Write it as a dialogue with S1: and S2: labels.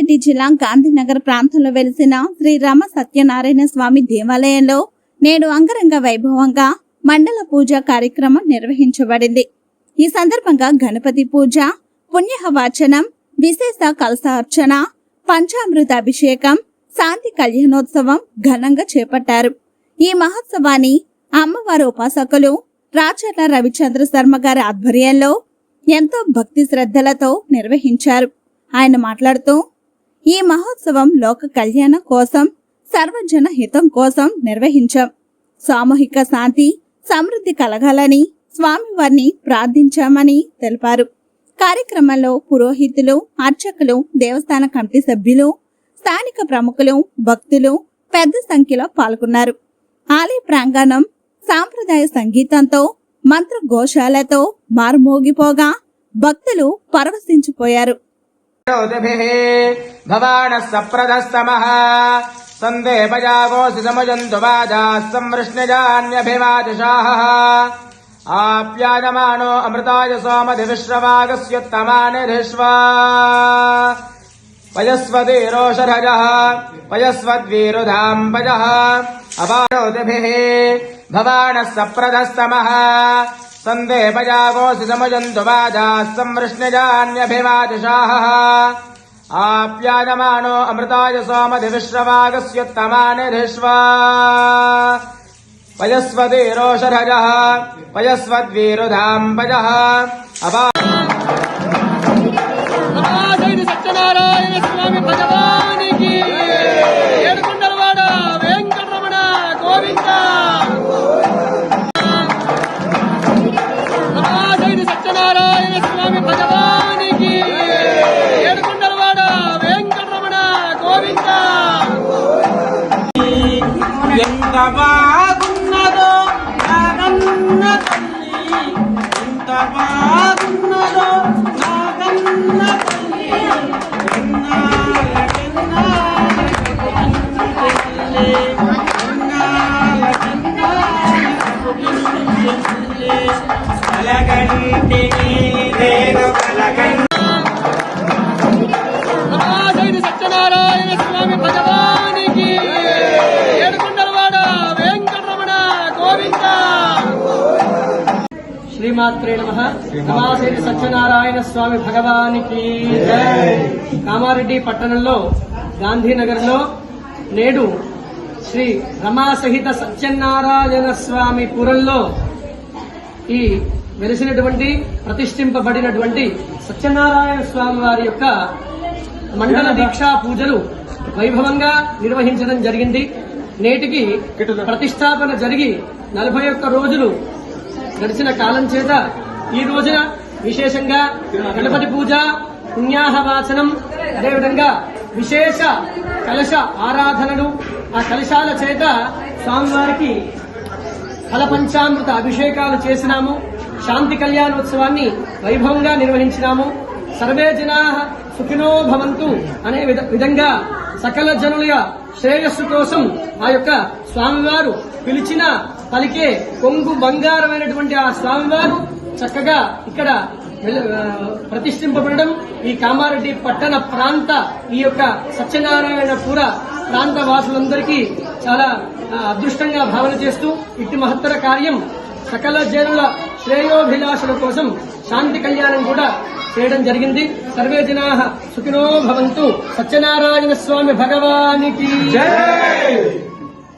S1: కామారెడ్డి జిల్లా గాంధీనగర్ ప్రాంతంలో వెలిసిన శ్రీ రామ సత్యనారాయణ స్వామి దేవాలయంలో నేడు అంగరంగ వైభవంగా మండల పూజ కార్యక్రమం నిర్వహించబడింది. ఈ సందర్భంగా గణపతి పూజ పుణ్యహవాచనం విశేష కలసార్చన పంచామృత అభిషేకం శాంతి కళ్యాణోత్సవం ఘనంగా చేపట్టారు. ఈ మహోత్సవాన్ని అమ్మవారి ఉపాసకులు రాచర్ల రవిచంద్ర శర్మ గారి ఆధ్వర్యంలో ఎంతో భక్తి శ్రద్ధలతో నిర్వహించారు. ఆయన మాట్లాడుతూ ఈ మహోత్సవం లోక కళ్యాణం కోసం సర్వజన హితం కోసం నిర్వహించాం. సామూహిక శాంతి సమృద్ధి కలగాలని స్వామివారిని ప్రార్థించామని తెలిపారు. కార్యక్రమంలో పురోహితులు అర్చకులు దేవస్థాన కమిటీ సభ్యులు స్థానిక ప్రముఖులు భక్తులు పెద్ద సంఖ్యలో పాల్గొన్నారు. ఆలయ ప్రాంగణం సాంప్రదాయ సంగీతంతో మంత్రఘోషాలతో మారుమోగిపోగా భక్తులు పరవశించిపోయారు. ोदभिः
S2: भवानः सप्रधस्तमः सन्देहपजागोऽसि समजन्तु वाजाः संवृष्णजान्यभिवादिशाः आप्यायमानो अमृताय सोमधिविश्रवागस्युत्तमानिधिष्वा पयस्वतीरोषधजः पयस्वद्वीरुधाम्बजः अपारोदिभिः भवानः सप्रधस्तमः सन्देहपजावोऽसि समजन्तु वाजाः संवृष्णिजान्यभिवाजुषाः आप्यायमानो अमृताय सोमधिविश्रवागस्युत्तमानिधिष्व। पयस्वधीरोषधजः पयस्वद्वीरुधाम्बजः अबा
S3: सत्यनारायण। సత్యనారాయణ స్వామి భగవానికి వెంకటరమణ గోవింద. శ్రీమాత్రే నమ. సత్యనారాయణ స్వామి భగవానికి కామారెడ్డి పట్టణంలో గాంధీనగర్లో నేడు శ్రీ రమాసహిత సత్యనారాయణ స్వామి పురంలో ఈ వెలిసినటువంటి ప్రతిష్ఠింపబడినటువంటి సత్యనారాయణ స్వామి వారి యొక్క మండల దీక్షా పూజలు వైభవంగా నిర్వహించడం జరిగింది. నేటికి ప్రతిష్టాపన జరిగి నలభై ఒక్క రోజులు గడిచిన కాలం చేత ఈ రోజున విశేషంగా గణపతి పూజ పుణ్యాహవాచనం అదేవిధంగా విశేష కలశ ఆరాధనలు ఆ కలశాల చేత స్వామివారికి ఫలపంచామృత అభిషేకాలు చేసినాము శాంతి కళ్యాణోత్సవాన్ని వైభవంగా నిర్వహించినాము. సర్వే జనా సుఖినో భవంతు అనే విధ- విధంగా సకల జనుల శ్రేయస్సు కోసం ఆ యొక్క స్వామివారు పిలిచిన పలికే కొంగు బంగారమైనటువంటి ఆ స్వామివారు చక్కగా ఇక్కడ ప్రతిష్ఠింపబడడం. ఈ కామారెడ్డి పట్టణ ప్రాంత ఈ యొక్క సత్యనారాయణపుర ప్రాంత వాసులందరికీ చాలా అదృష్టంగా భావన చేస్తూ ఇట్టి మహత్తర కార్యం సకల జనుల శ్రేయోభిలాషల కోసం శాంతి కళ్యాణం కూడా చేయడం జరిగింది. సర్వే జనా సుఖినో భవంతు. సత్యనారాయణ స్వామి భగవానికి.